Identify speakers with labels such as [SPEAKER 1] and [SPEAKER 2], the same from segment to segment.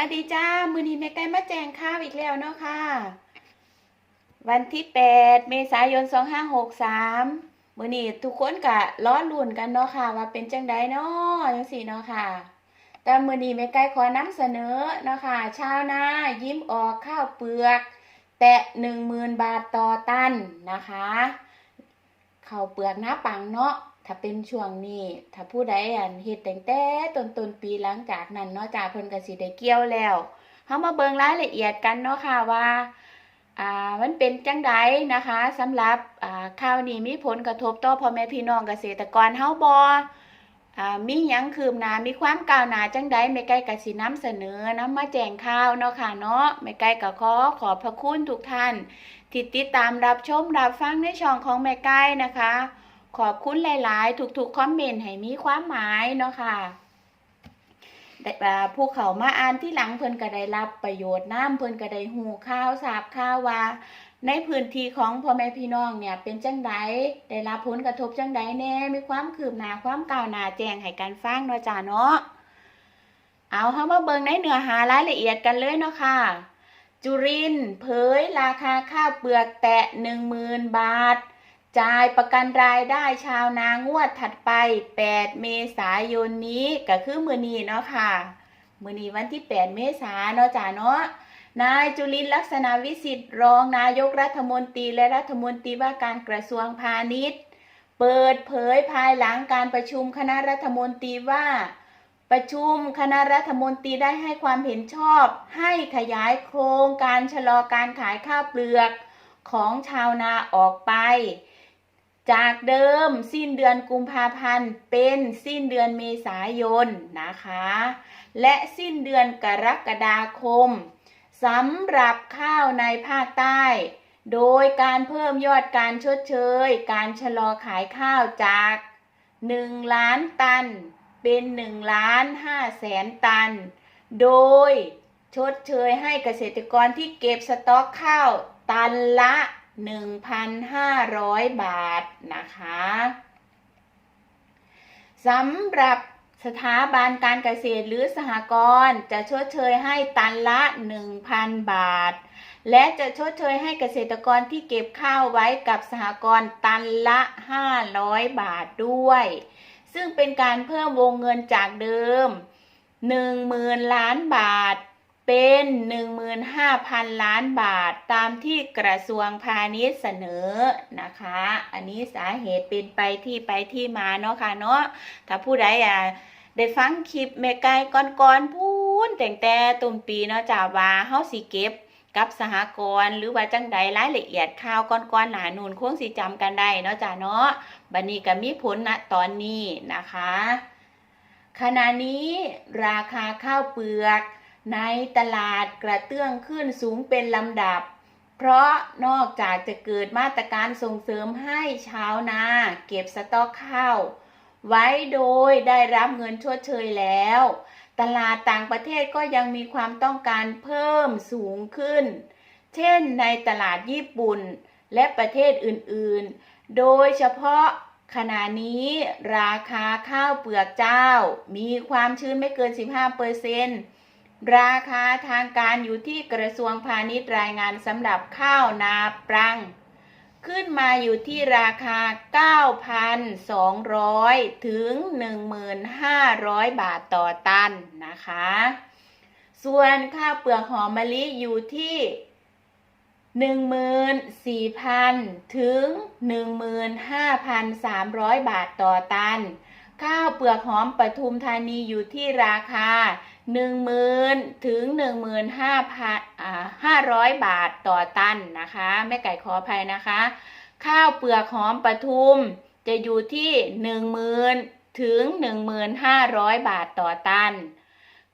[SPEAKER 1] วัสดีจ้า มือนี้แม่ไก่มาแจงข้าวอีกแล้วเนาะค่ะ วันที่ 8 เมษายน 2563 มือนี้ทุกคนกะล้อลุ่นกันเนาะค่ะ ว่าเป็นจังไดเนาะจังสี่เนาะค่ะ แต่มือนี้แม่ไก่ขอนำเสนอเนาะค่ะ ชาวนายิ้มออกข้าวเปลือก แตะ10,000 บาทต่อตันนะคะข้าวเปลือกหน้าปังเนาะ ถ้าเป็นช่วงนี้ ถ้าผู้ใดอันเฮ็ดตั้งแต่ต้นต้นปีหลังจากนั้นเนาะจ้าเพิ่นก็สิได้เกี่ยวแล้วเฮามาเบิ่งรายละเอียดกันเนาะค่ะว่าอ่ามันเป็นจังไดนะคะสำหรับอ่าข่าวนี้มีผลกระทบต่อพ่อแม่พี่น้องเกษตรกรเฮาบ่อ่ามีหยังคืบหน้ามีความก้าวหน้าจังไดแม่ไก่ก็สินำเสนอนำมาแจ้งข่าวเนาะค่ะเนาะแม่ไก่ก็ขอขอบพระคุณทุกท่านที่ติดตามรับชมรับฟังในช่องของแม่ไก่นะคะ ขอบคุณหลายๆทุกๆคอมเมนต์ให้มีความหมายเนาะค่ะแต่อ่าผู้เขามาอ่านที่หลังเพิ่นก็ได้รับประโยชน์น้ำเพิ่นก็ได้หูข่าวทราบข่าวว่า ในพื้นที่ของพ่อแม่พี่น้องเนี่ยเป็นจังไดได้รับผลกระทบจังไดแน่มีความคืบหน้าความก้าวหน้าแจ้งให้กันฟังเนาะจ้าเนาะเอาเฮามาเบิ่งในเนื้อหารายละเอียดกันเลยเนาะค่ะ จุรินเผยราคาข้าวเปลือกแตะ10,000บาท จ่ายประกันรายได้ชาวนางวดถัดไป 8 เมษายนนี้ก็คือมือนีเนาะค่ะ มือนีวันที่ 8 เมษายนเนาะจ้าเนาะ นายจุลินลักษณะวิสิทธิ์รองนายกรัฐมนตรีและรัฐมนตรีว่าการกระทรวงพาณิชย์ เปิดเผยภายหลังการประชุมคณะรัฐมนตรีว่า ประชุมคณะรัฐมนตรีได้ให้ความเห็นชอบ ให้ขยายโครงการชะลอการขายข้าวเปลือกของชาวนาออกไป จากเดิมสิ้นเดือนกุมภาพันธ์เป็นสิ้นเดือนเมษายนนะคะ และสิ้นเดือนกรกฎาคมสำหรับข้าวในภาคใต้ โดยการเพิ่มยอดการชดเชย การชะลอขายข้าวจาก 1 ล้านตัน เป็น1ล้าน5แสนตัน โดยชดเชยให้เกษตรกรที่เก็บสต็อกข้าวตันละ 1,500 บาทนะคะสำหรับสถาบันการเกษตรหรือสหกรณ์จะชดเชยให้ตันละ 1,000 บาท และจะชดเชยให้เกษตรกรที่เก็บข้าวไว้กับสหกรณ์ตันละ 500 บาทด้วย ซึ่งเป็นการเพิ่มวงเงินจากเดิม 10,000 ล้านบาท เป็น 15,000 ล้านบาทตามที่กระทรวงพาณิชย์เสนอนะคะ อันนี้สาเหตุเป็นไปที่ไปที่มาเนาะค่ะเนาะถ้าผู้ใดอะได้ฟังคลิปแม่ไก่ก่อนๆพูนแต่งแต่ต้นปีเนาะจ้าว่าเฮาสิเก็บกับสหกรณ์หรือว่าจังใดรายละเอียดข่าวก่อนๆหนานูนคงสิจำกันได้เนาะจ้าเนาะบัดนี้ก็มีผลณตอนนี้นะคะ ขณะนี้ราคาข้าวเปลือก ในตลาดกระเตื้องขึ้นสูงเป็นลำดับ เพราะนอกจากจะเกิดมาตรการส่งเสริมให้ชาวนาเก็บสต๊อกข้าว ไว้โดยได้รับเงินชดเชยแล้ว ตลาดต่างประเทศก็ยังมีความต้องการเพิ่มสูงขึ้น เช่นในตลาดญี่ปุ่นและประเทศอื่นๆ โดยเฉพาะขณะนี้ราคาข้าวเปลือกเจ้า มีความชื้นไม่เกิน 15เปอร์เซ็นต์ ราคาทางการอยู่ที่กระทรวงพาณิชย์รายงานสำหรับข้าวนาปรัง ขึ้นมาอยู่ที่ราคา 9,200 ถึง 1,500 บาทต่อตันนะคะ ส่วนข้าวเปลือกหอมมะลิอยู่ที่ 14,000 ถึง 15,300 บาทต่อตัน ข้าวเปลือกหอมปทุมธานีอยู่ที่ราคา 10,000ถึง15,500 บาทต่อตันนะคะแม่ไก่ขออภัยนะคะ ข้าวเปลือกหอมปทุมจะอยู่ที่ 10,000ถึง1,500 บาทต่อตัน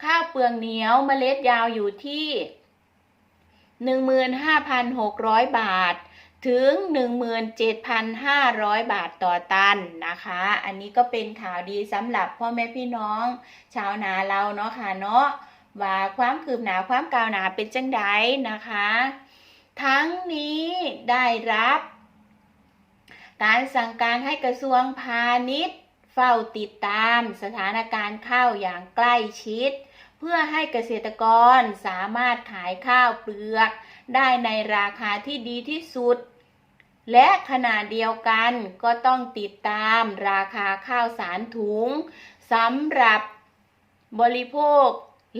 [SPEAKER 1] ข้าวเปลือกเหนียวเมล็ดยาวอยู่ที่ 15,600 บาท ถึง 17,500 บาทต่อตันนะคะ อันนี้ก็เป็นข่าวดีสำหรับพ่อแม่พี่น้อง ชาวนาเราเนาะค่ะเนาะว่าความคืบหน้าความก้าวหน้าเป็นจังไดนะคะ ทั้งนี้ได้รับ การสั่งการให้กระทรวงพาณิชย์ เฝ้าติดตามสถานการณ์ข้าวอย่างใกล้ชิด เพื่อให้เกษตรกรสามารถขายข้าวเปลือกได้ในราคาที่ดีที่สุด และขณะเดียวกันก็ต้องติดตามราคาข้าวสารถุงสำหรับบริโภค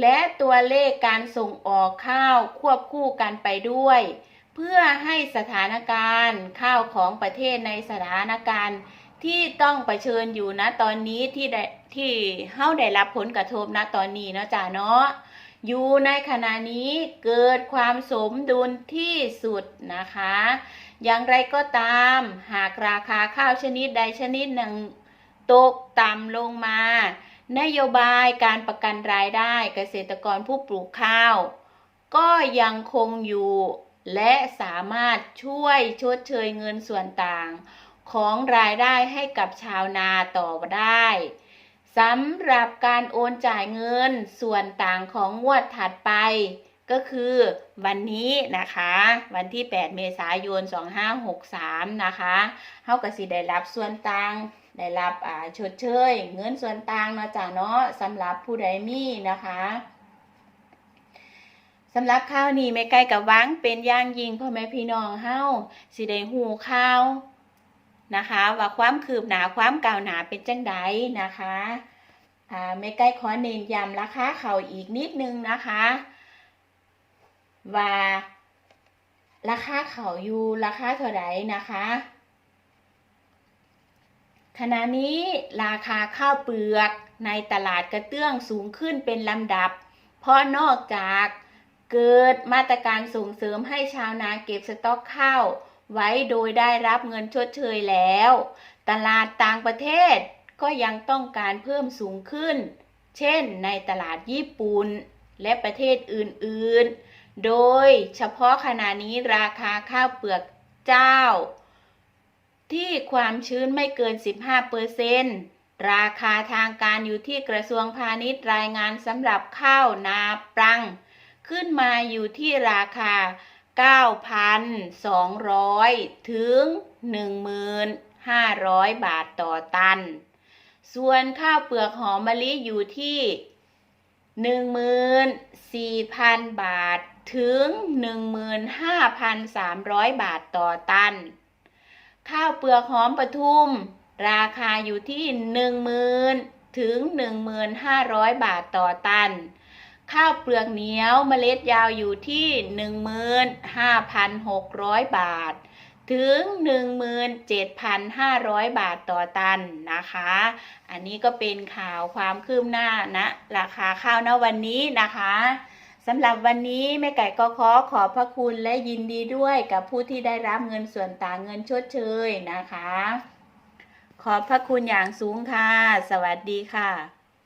[SPEAKER 1] และตัวเลขการส่งออกข้าวควบคู่กันไปด้วย เพื่อให้สถานการณ์ข้าวของประเทศในสถานการณ์ที่ต้องเผชิญอยู่นะตอนนี้ที่ได้ที่เฮาได้รับผลกระทบนะตอนนี้เนาะจ้าเนาะ อยู่ในขณะนี้เกิดความสมดุลที่สุดนะคะ อย่างไรก็ตามหากราคาข้าวชนิดใดชนิดหนึ่งตกต่ำลงมา นโยบายการประกันรายได้เกษตรกรผู้ปลูกข้าว ก็ยังคงอยู่ และสามารถช่วยชดเชยเงินส่วนต่าง ของรายได้ให้กับชาวนาต่อได้ สำหรับการโอนจ่ายเงินส่วนต่างของงวดถัดไป ก็คือวันนี้นะคะ วันที่ 8 เมษายน 2563 นะคะเฮาก็สิได้รับส่วนต่างได้รับอ่าชดเชย เงินส่วนต่างเนาะจ้ะเนาะสำหรับผู้ใดมีนะคะสำหรับข้าวนี้แม่ไก่กับวังเป็นย่างยิงพ่อแม่พี่น้องเฮาสิได้หูข้าว นะคะ ว่าความคืบหนาความก้าวหนาเป็นจังใดนะคะอ่าแม่ไก่ขอเน้นย้ำราคาเขาอีกนิดนึงนะคะ ว่าราคาเขาอยู่ราคาเท่าไหร่นะคะ ขณะนี้ราคาข้าวเปลือกในตลาดกระเตื้องสูงขึ้นเป็นลำดับ เพราะนอกจากเกิดมาตรการส่งเสริมให้ชาวนาเก็บสต็อกข้าว ไว้โดยได้รับเงินชดเชยแล้ว ตลาดต่างประเทศก็ยังต้องการเพิ่มสูงขึ้น เช่นในตลาดญี่ปุ่นและประเทศอื่นๆ โดยเฉพาะขณะนี้ราคาข้าวเปลือกเจ้า ที่ความชื้นไม่เกิน 15%ราคาทางการอยู่ที่กระทรวงพาณิชย์รายงานสำหรับข้าวนาปรัง ขึ้นมาอยู่ที่ราคา 9,200 ถึง 1,500 บาทต่อตัน ส่วนข้าวเปลือกหอมมะลิอยู่ที่ 14,000 บาทถึง 15,300 บาทต่อตัน ข้าวเปลือกหอมปทุม ราคาอยู่ที่ 10,000 ถึง 1,500 บาทต่อตัน ข้าวเปลือกเหนียวเมล็ดยาวอยู่ที่ 15,600 บาท ถึง 17,500 บาทต่อตันนะคะ อันนี้ก็เป็นข่าวความคืบหน้านะราคาข้าวณวันนี้นะคะสำหรับวันนี้แม่ไก่ก็ขอขอบพระคุณและยินดีด้วยกับผู้ที่ได้รับเงินส่วนต่างเงินชดเชยนะคะ ขอบพระคุณอย่างสูงค่ะ สวัสดีค่ะ